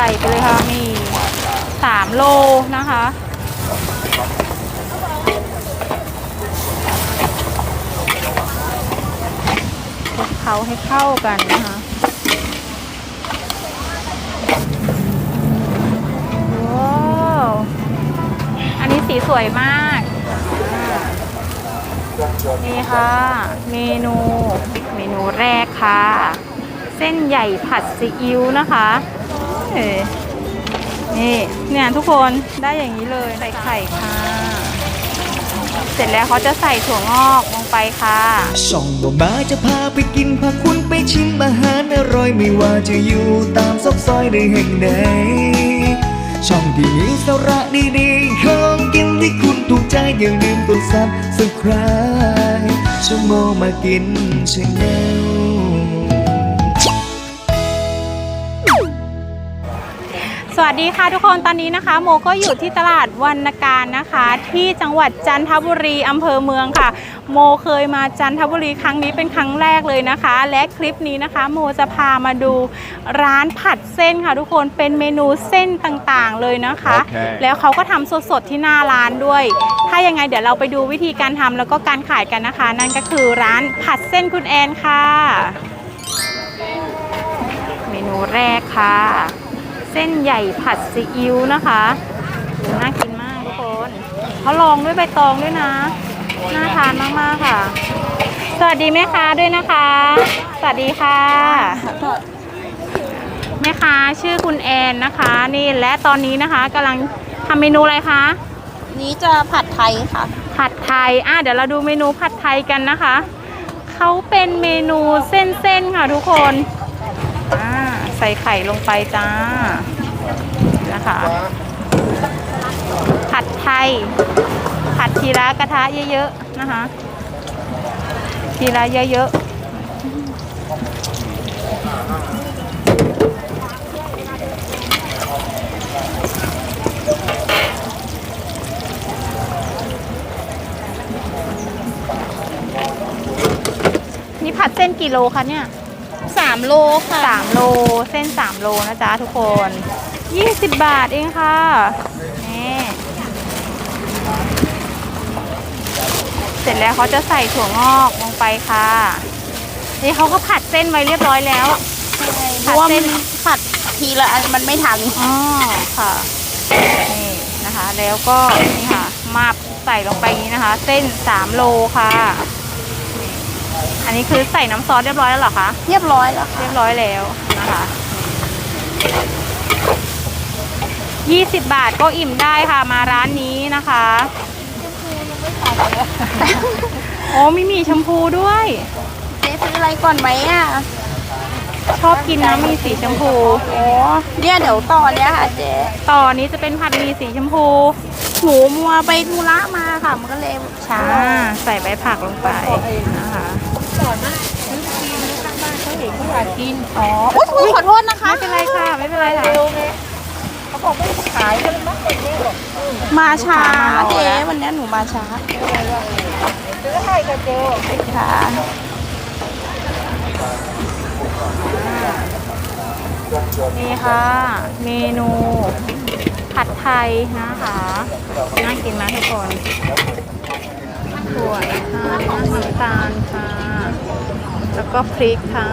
ใส่ไปเลยค่ะนี่สามโลนะคะ คลุกเคล้าให้เข้ากันนะคะว้าวอันนี้สีสวยมาก นี่ค่ะ เมนูเมนูแรกค่ะ เส้นใหญ่ผัดซีอิ๊วนะคะ นี่เนี่ยทุกคนได้อย่างนี้เลยใส่ไข่ค่ะ เสร็จแล้วเขาจะใส่ถั่วงอกลงไปค่ะช่องบ่มาจะพาไปกินพาคุณไปชิมอาหารอร่อยไม่ว่าจะอยู่ตามซอกซอยในแห่งใดช่องที่มีสาระดีๆของกินที่คุณถูกใจอย่าลืมกดซับสไคร b e ชั่วโมงมากินชาแนล สวัสดีค่ะทุกคนตอนนี้นะคะ โมก็อยู่ที่ตลาดวรรณการนะคะ ที่จังหวัดจันทบุรีอำเภอเมืองค่ะ โมเคยมาจันทบุรีครั้งนี้เป็นครั้งแรกเลยนะคะ และคลิปนี้นะคะ โมจะพามาดูร้านผัดเส้นค่ะ ทุกคนเป็นเมนูเส้นต่างๆเลยนะคะโอเคแล้วเขาก็ทำสดๆที่หน้าร้านด้วย ถ้ายังไงเดี๋ยวเราไปดูวิธีการทำแล้วก็การขายกันนะคะ นั่นก็คือร้านผัดเส้นคุณแอนค่ะ เมนูแรกค่ะเส้นใหญ่ผัดซีอิ๊วนะคะโหน่ากินมากทุกคนเขาลองด้วยใบตองด้วยนะ น่าทานมากๆค่ะ สวัสดีแม่ค้าด้วยนะคะ สวัสดีค่ะ แม่ค้าชื่อคุณแอนนะคะ นี่และตอนนี้นะคะกำลังทำเมนูอะไรคะนี้จะผัดไทยค่ะ ผัดไทย อะ เดี๋ยวเราดูเมนูผัดไทยกันนะคะ เขาเป็นเมนูเส้นๆค่ะทุกคนอ่า ใส่ไข่ลงไปจ้า นะคะ ผัดไทย ผัดทีละกระทะเยอะๆ นะคะ ทีละเยอะๆนี่ผัดเส้นกี่โลคะเนี่ย 3 โลค่ะสามโลเส้นสามโลนะจ๊ะทุกคนยี่สิบบาทเองค่ะนี่เสร็จแล้วเขาจะใส่ถั่วงอกลงไปค่ะ นี่เขาก็ผัดเส้นไว้เรียบร้อยแล้วเพราะว่ามันผัดทีละอันมันไม่ทันอ๋อค่ะ นี่นะคะ แล้วก็นี่ค่ะ มาบใส่ลงไปอย่างนี้นะคะ เส้นสามโลค่ะนี่ อันนี้คือใส่น้ำซอสเรียบร้อยแล้วเหรอคะ เรียบร้อยแล้วค่ะเรียบร้อยแล้วนะคะ20 บาทก็อิ่มได้ค่ะมาร้านนี้นะคะโอ้มีหมี่ชมพูด้วย เจ๊ซื้ออะไรก่อนไหมอะ ชอบกินน้ำมีสีชมพูโอ้เนี่ยเดี๋ยวต่อเนี้ยค่ะเจ๊ต่อนี้จะเป็นผัดหมีสีชมพูหนูมัวไปธุระมาค่ะ มันก็เลยช้าอ่าใส่ใบผักลงไปนะคะ อ๋ออุ๊ยอุ๊ยขอโทษนะคะ ไม่เป็นไรค่ะ ไม่เป็นไรค่ะมาช้าลูกค้ามารอเจ๊แล้ววันเนี้ยหนูมาช้าซื้อให้กับเจ๊ค่ะนี่ค่ะ เมนู ผัดไทยนะคะ น่ากินไหมทุกคน แล้วก็พริกค่ะ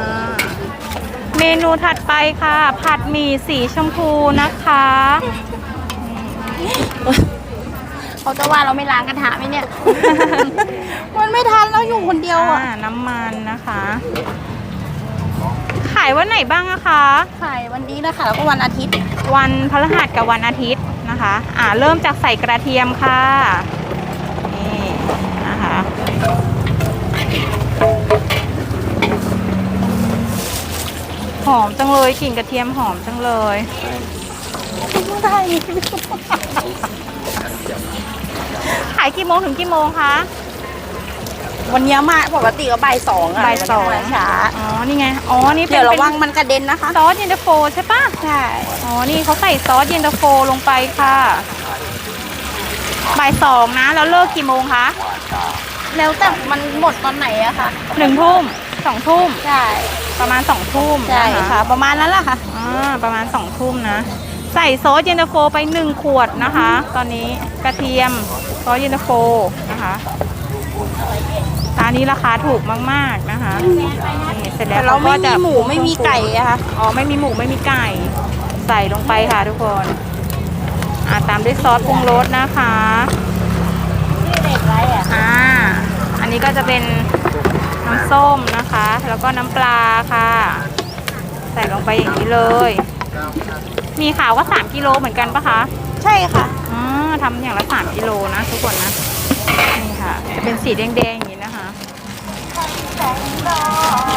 เมนูถัดไปค่ะ ผัดหมี่สีชมพูนะคะ เขาจะว่าเราไม่ล้างกระทะไหมเนี่ย มันไม่ทันเราอยู่คนเดียวอะ อ่าน้ำมันนะคะ ขายวันไหนบ้างอะคะ ขายวันนี้นะคะแล้วก็วันอาทิตย์ วันพฤหัสกับวันอาทิตย์นะคะ อ่าเริ่มจากใส่กระเทียมค่ะ หอมจังเลยกลิ่นกระเทียมหอมจังเลยได้ขายกี่โมงถึงกี่โมงคะวันเนี้ยมาปกติก็บ่ายสองอะบ่ายสองมันก็ช้าอ๋อ นี่ไง อ๋อ นี่เป็นเดี๋ยวระเป็นวังมันกระเด็นนะคะ ซอสเย็นตาโฟใช่ปะใช่ อ๋อ นี่เขาใส่ซอสเย็นตาโฟลงไปค่ะบ่ายสองนะ แล้วเลิกกี่โมงคะ แล้วแต่มันหมดตอนไหนอะคะหนึ่งทุ่ม สองทุ่มใช่ประมาณสองทุ่มใช่นค่ะ ประมาณนั้นแหละค่ะอ๋อประมาณสองทุ่มนะ ใส่ซอสเย็นตาโฟไปหนึ่งขวดนะคะ ตอนนี้กระเทียมซอสเย็นตาโฟนะคะร้านนี้ราคาถูกมากๆนะคะนี่เสร็จแล้แต่วเราไม่ก็มีจะหมูไม่มีไก่อะค่ะอ๋อไม่มีหมูไม่มีไก่ ใส่ลงไปค่ะทุกคนอ่าตามด้วยซอสปรุงรสนะคะอ่า อันนี้ก็จะเป็น น้ำส้มนะคะ แล้วก็น้ำปลาค่ะ ใส่ลงไปอย่างนี้เลย มีขาวก็ 3กิโลเหมือนกันปะคะใช่ค่ะอ่าทำอย่างละ 3กิโลนะทุกคนนะ นี่ค่ะเป็นสีแดงๆอย่างนี้นะคะ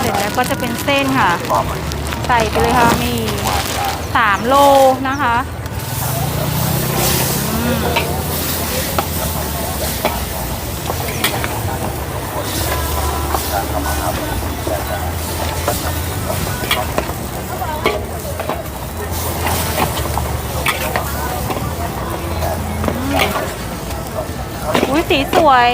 เสร็จแล้วก็จะเป็นเส้นค่ะ ใส่ไปเลยค่ะมีสามโลนะคะอืมอุ้ยสีส วย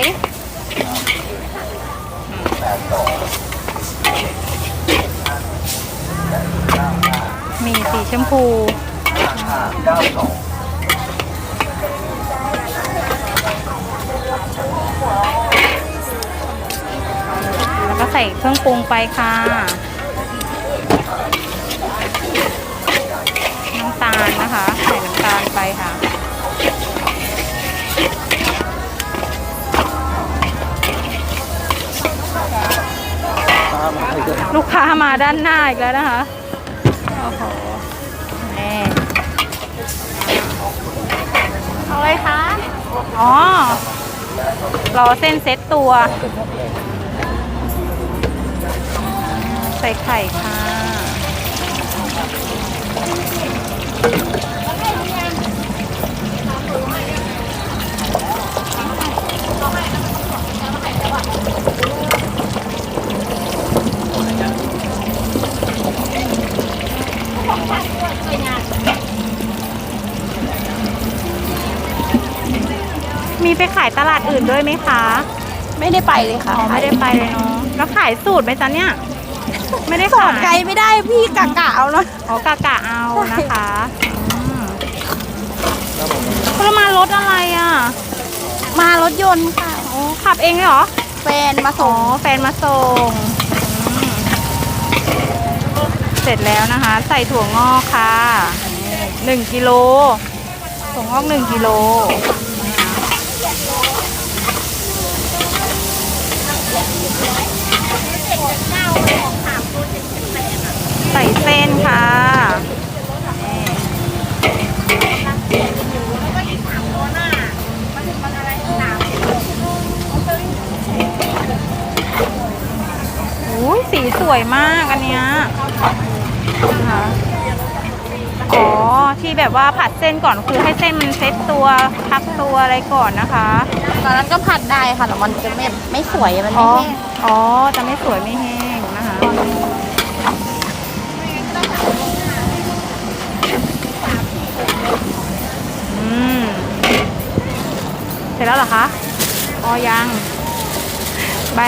มีสีชมพูแล้วก็ใส่เครื่องปรุงไปค่ะ น้ำตาลนะคะ ใส่น้ำตาลไปค่ะ ลูกค้ามาด้านหน้าอีกแล้วนะคะ โอ้โหนี่เอาเลยคะอ๋อ รอเส้นเซ็ตตัว ใส่ไข่ค่ะายตลาดอื่นด้วยไหมคะ ไม่ได้ไปเลยค่ะอ๋อไม่ได้ไปเลยเนาะแล้วขายสูตรไหมจ๊ะเนี่ย ไม่ได้สอขานไกลยไม่ได้พี่กะกะเอาเนาะอ๋อกะกะเอานะคะอืมคุณมารถอะไรอะมารถยนต์ค่ะโอ้ขับเองเลยเหรอ แฟนมาอ๋อส่งแฟนมาส่งอืมเสร็จแล้วนะคะ ใส่ถั่วงอกค่ะหนึ่งกิโลถั่วงอกหนึ่งกิโล ใส่เส้นค่ะ อุ้ยสีสวยมากอันเนี้ยนะคะอ๋อ ที่แบบว่าผัดเส้นก่อนคือให้เส้นมันเซ็ตตัวพักตัวอะไรก่อนนะคะ ตอนนั้นก็ผัดได้ค่ะแต่มันจะไม่ไม่สวยมันอ๋ไม่อ แห้งอ๋อ จะไม่สวยไม่แห้งนะคะ อืม เสร็จแล้วเหรอคะ อ๋อยัง ใบ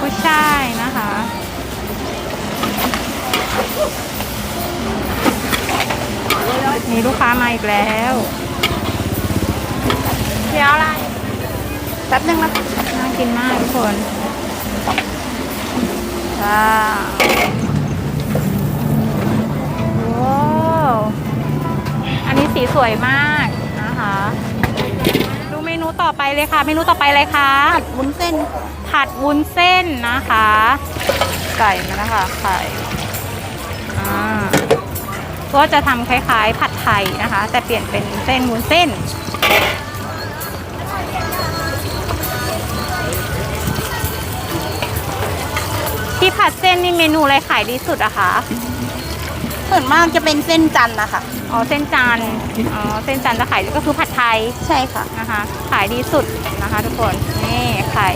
กุ้ยช่ายนะคะ มีลูกค้ามาอีกแล้วเดี๋ยวอะไร แป๊บนึงนะน่ากินมากทุกคนว้าวว้าวอันนี้สีสวยมากนะคะดูเมนูต่อไปเลยค่ะ เมนูต่อไปเลยค่ะผัดวุ้นเส้น ผัดวุ้นเส้นนะคะใส่มาแล้วค่ะไข่อ่าก็จะทำคล้ายๆผัดไทยนะคะ แต่เปลี่ยนเป็นเส้นวุ้นเส้น ที่ผัดเส้นนี่เมนูอะไรขายดีสุดอะคะส่วนมากจะเป็นเส้นจันทร์นะคะ อ๋อเส้นจันทร์อ๋อเส้นจันทร์จะขายก็คือผัดไทยใช่ค่ะ นะคะ ขายดีสุดนะคะ ทุกคนนี่ไข่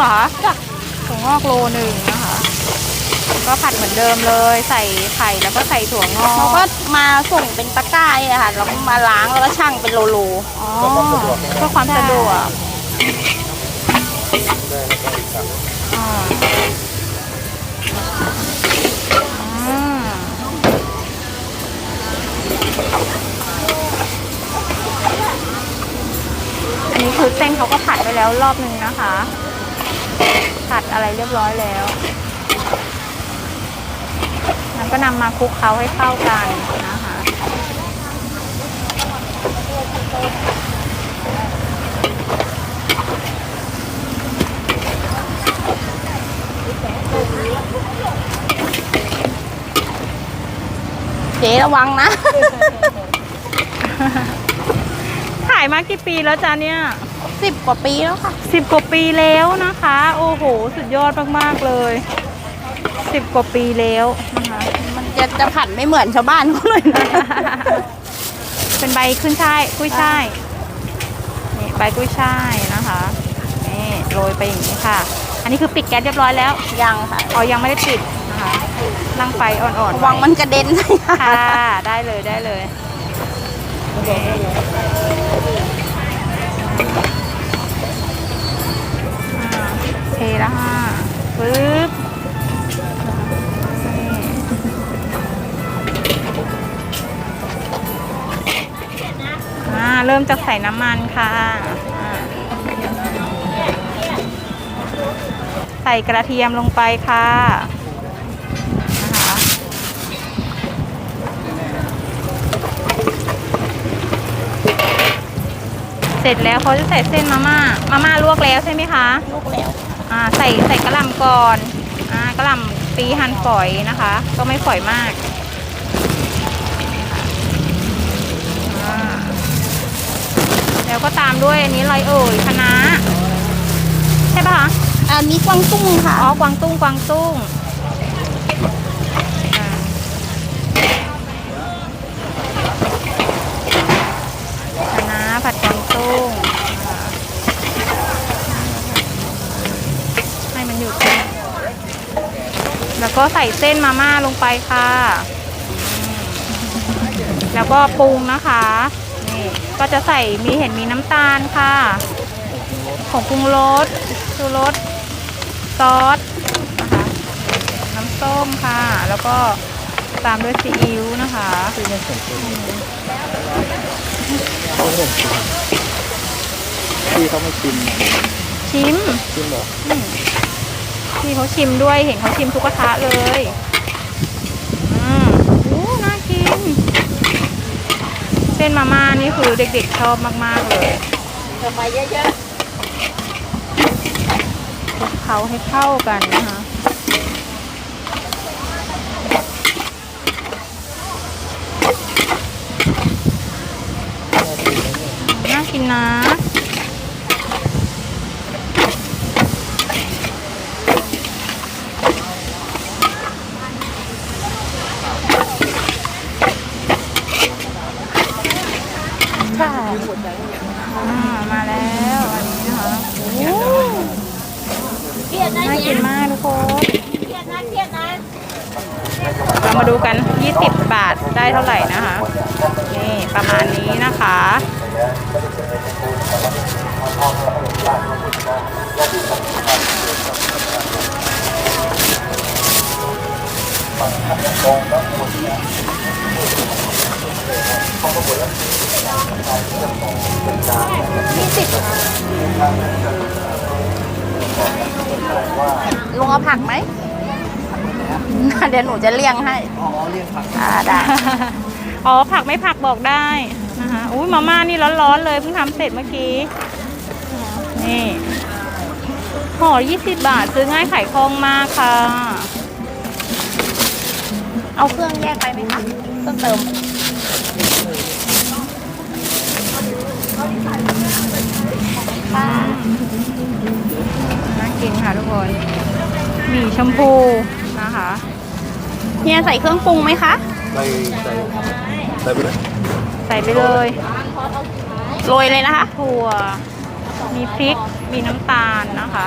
งอกโลนึงเหรอคะถั่วงอกโลหนึ่งนะคะ ก็ผัดเหมือนเดิมเลย ใส่ไข่แล้วก็ใส่ถั่วงอกเขาก็มาส่งเป็นตะกร้าเนี่ยค่ะแล้วก็มาล้างแล้วก็ชั่งเป็นโลโลอ๋อเพื่อความสะดวกอ่าอืมอันนี้คือเส้นเขาก็ผัดไปแล้วรอบนึงนะคะ ผัดอะไรเรียบร้อยแล้วแล้วก็นำมาคลุกเคล้าให้เข้ากันนะคะเจ๊ระวังนะ ขายมากี่ปีแล้วจ๊ะเนี่ย สิบกว่าปีแล้วค่ะสิบกว่าปีแล้วนะคะ โอ้โห สุดยอดมากๆเลยสิบกว่าปีแล้วนะคะมันจะจะผัดไม่เหมือนชาวบ้านเขาเลยนะ เป็นใบขึ้นช่ายกุ้ยช่ายนี่ใบกุ้ยช่ายนะคะนี่โรยไปอย่างนี้ค่ะ อันนี้คือปิดแก๊สเรียบร้อยแล้วยังค่ะอ๋อยังไม่ได้ปิดนะคะตั้งไฟอ่อนๆระวังไมันกระเด็นค่ะ ได้เลยได้เลยอ่า เทแล้วค่ะปึ๊บอ่าเริ่มจากใส่น้ำมันค่ะ ใส่กระเทียมลงไปค่ะะคะเสร็จแล้วเขาจะใส่เส้นมาม่า มาม่าลวกแล้วใช่ไหมคะลูกแล้ว อ่าใส่ใส่กระหล่ำก่อนอ่ากระหล่ำปีหั่นฝอยนะคะ ก็ไม่ฝอยมากอ่าแล้วก็ตามด้วยอันนี้อะไรเอ่ยคะน้าใช่ปะคะอันนี้กวางตุ้งค่ะอ๋อกวางตุ้งกวางตุ้งอ่าคะน้าผัดกวางตุ้งอ่าให้มันอยู่ตรง แล้วก็ใส่เส้นมาม่าลงไปค่ะอืมแล้วก็ปรุงนะคะ นี่ ก็จะใส่มีเห็นมีน้ำตาลค่ะ ของปรุงรสชูรสซอสนะคะ น้ำส้มค่ะ แล้วก็ตามด้วยซีอิ๊วนะคะพี่เขาไม่ชิม ชิม ชิมเหรออืม พี่เขาชิมด้วยเห็นเขาชิมทุกกระทะเลยอืมโอ้น่ากิน เส้นมาม่านี่คือเด็กๆชอบมากๆเลยทำไมเยอะคลุกเคล้าให้เข้ากันนะคะน่ากินนะ ๆค่ะ อ่ามาแล้วอันนี้นะคะโอ้ เครียดนะ น่า เนี่ กิ ย นมากทุกคน เครียดนะเครียดนะ เรามาดูกัน 20 บาท ได้เท่าไหร่นะคะ นี่ประมาณนี้นะคะยี่สิบลุงเอาผักไหม เดี๋ยวหนูจะเลี่ยงให้ อ๋อเรียกผักอ่าได้ อ๋อผักไม่ผักบอกได้นะคะอุ้ยมาม่านี่ร้อนๆเลยเพิ่งทำเสร็จเมื่อกี้นี่ห่อ20 บาทซื้อง่ายขายคล่องมากค่ะ เอาเครื่องแยกไปไหมคะเครื่องเติมน่ากินค่ะทุกคน หมี่ชมพู นะคะเฮียใส่เครื่องปรุงไหมคะ ใส่ใส่ใส่ไปเลยใส่ไปเลยโรยเลยนะคะ ถั่ว มีพริก มีน้ำตาลนะคะ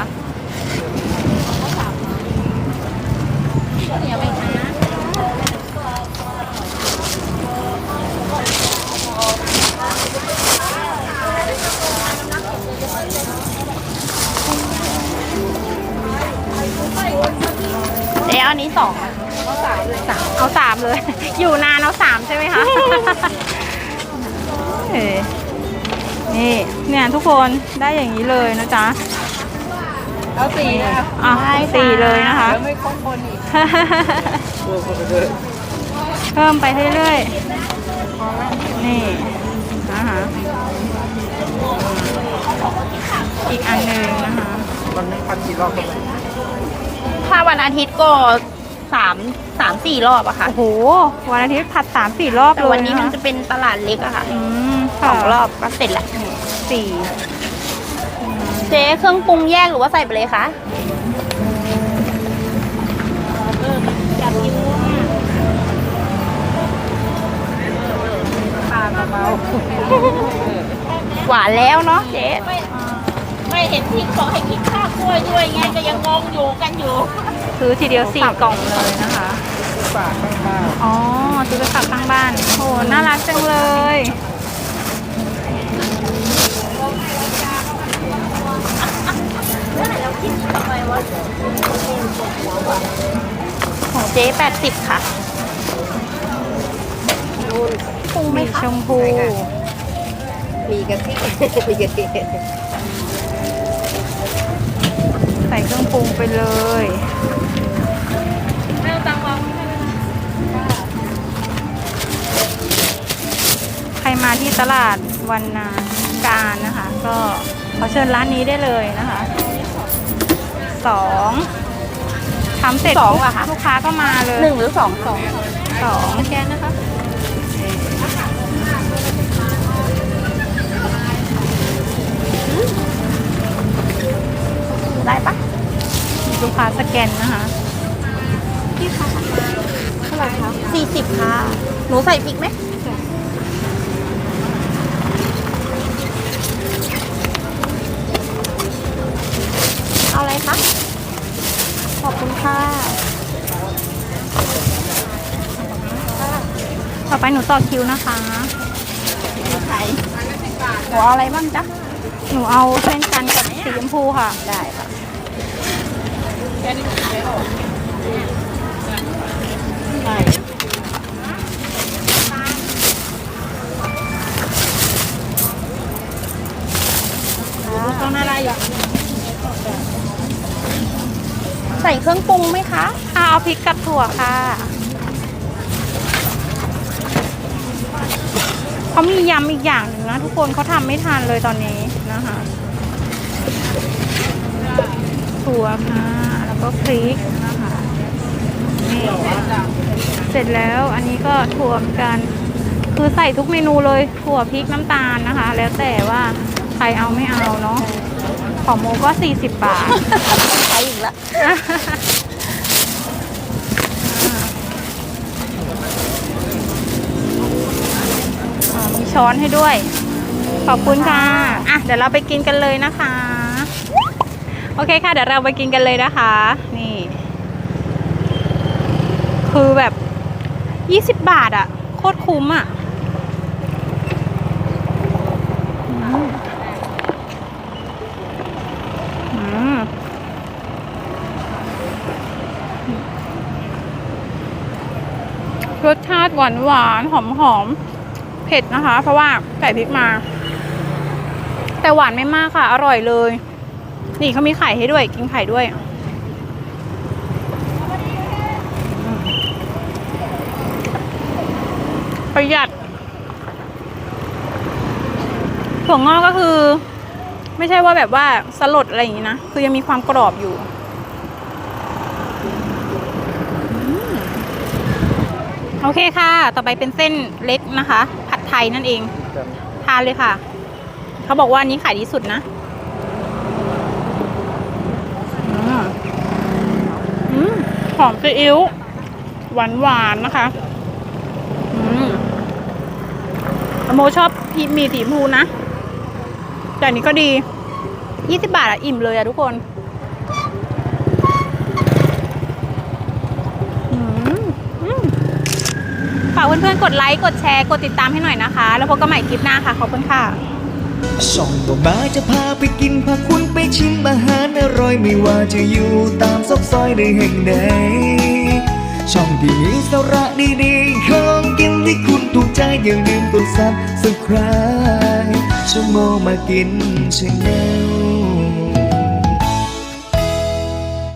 เจ๊เอาอันนี้สองอะสามเอาสามเลย อยู่นานเอาสามใช่ไหมคะเอ้ยนี่เนี่ยทุกคนได้อย่างนี้เลยนะจ๊ะเอาสี่นะอะ สี่เลยนะคะ แล้วไม่ครบคนอีกเพิ่มเข้าไปเลยเพิ่มไปเรื่อยๆ นี่นะคะอีกอันหนึ่งนะคะ มันไม่พันกี่รอบก็ไม่ ถ้าวันอาทิตย์ก็สามสามสี่รอบอะค่ะ โอ้โห วันอาทิตย์ผัดสามสี่รอบแต่เลยวันนี้มันคจะเป็นตลาดเล็กอะค่ะอืมสองรอบก็เสร็จละสี่เจ๊เครื่องปรุงแยกหรือว่าใส่ไปเลยคะหวานแล้วเนาะเจ๊ไม่เห็นที่ขอให้กินข้าว กล้วยด้วยไงก็ยังงงอยู่กันอยู่ซื้อทีเดียวสี่กล่องเลยนะคะ ฝากข้างบ้านอ๋อซื้อไปฝากข้างบ้าน โอ้น่ารักจังเลยของเจ๊แปดสิบค่ะปรุงไหมมีคะชมพู มีกะทิ มีกะทิใส่เครื่องปรุงไปเลยใครมาที่ตลาดวันนาการนะคะ ก็ขอเชิญร้านนี้ได้เลยนะคะสองทำเสร็จสองปุ๊บเหรอคะ ลูกค้าก็มาเลยหนึ่งหรือสองสองสองแกนนะคะ ลูกค้าสแกนนะคะพี่คะเท่าไหร่คะสี่สิบค่ะ หนูใส่พริกไหมเอาอะไรคะ ขอบคุณค่ะ ต่อไปหนูต่อคิวนะคะไข่หนูเอาอะไรบ้างจ๊ะ หนูเอาเส้นจันทร์กับสีชมพูค่ะ ได้ค่ะ ต้องน่ารักอยู่ใส่เครื่องปรุงไหมคะค่ะเอาพริกกับถั่วค่ะเขามียำอีกอย่างหนึ่งนะทุกคนเขาทำไม่ทันเลยตอนนี้นะคะ ถั่วค่ะ แล้วก็พริกนะคะนี่เสร็จแล้วอันนี้ก็ถั่วเหมือนกันคือใส่ทุกเมนูเลยถั่วพริกน้ำตาลนะคะ แล้วแต่ว่าใครเอาไม่เอาเนาะของโมก็40บาทใช้อีกละอ่ามีช้อนให้ด้วย ขอบคุณค่ะ อะ เดี๋ยวเราไปกินกันเลยนะคะ โอเคค่ะ เดี๋ยวเราไปกินกันเลยนะคะ นี่ คือแบบ20บาทอะโคตรคุ้มอะรสชาติหวานหวานหอมหอมเผ็ดนะคะ เพราะว่าใส่พริกมา แต่หวานไม่มากค่ะ อร่อยเลย นี่เขามีไข่ให้ด้วย กินไข่ด้วย ประหยัดถั่วงอกก็คือ ไม่ใช่ว่าแบบว่าสลดอะไรอย่างนี้นะ คือยังมีความกรอบอยู่โอเคค่ะ ต่อไปเป็นเส้นเล็กนะคะ ผัดไทยนั่นเอง ทานเลยค่ะ เขาบอกว่านี้ขายดีสุดนะอืมอืม หอมซีอิ๊วหวานหวานๆนะคะอืมโมชอบพีมีสีพูนะ แต่นี้ก็ดี20บาทอะอิ่มเลยอะทุกคนฝากเพื่อนๆกดไลค์ กดแชร์ กดติดตามให้หน่อยนะคะ แล้วพบกันใหม่คลิปหน้าค่ะ ขอบคุณค่ะ ช่องบ่มาจะพาไปกินพาคุณไปชิมอาหารอร่อยไม่ว่าจะอยู่ตามซอกซอยในแห่งใดช่องที่มีสาระดีๆของกินที่คุณถูกใจอย่าลืมกดซับสไคร b e ชั่วโมงมากินชาแนล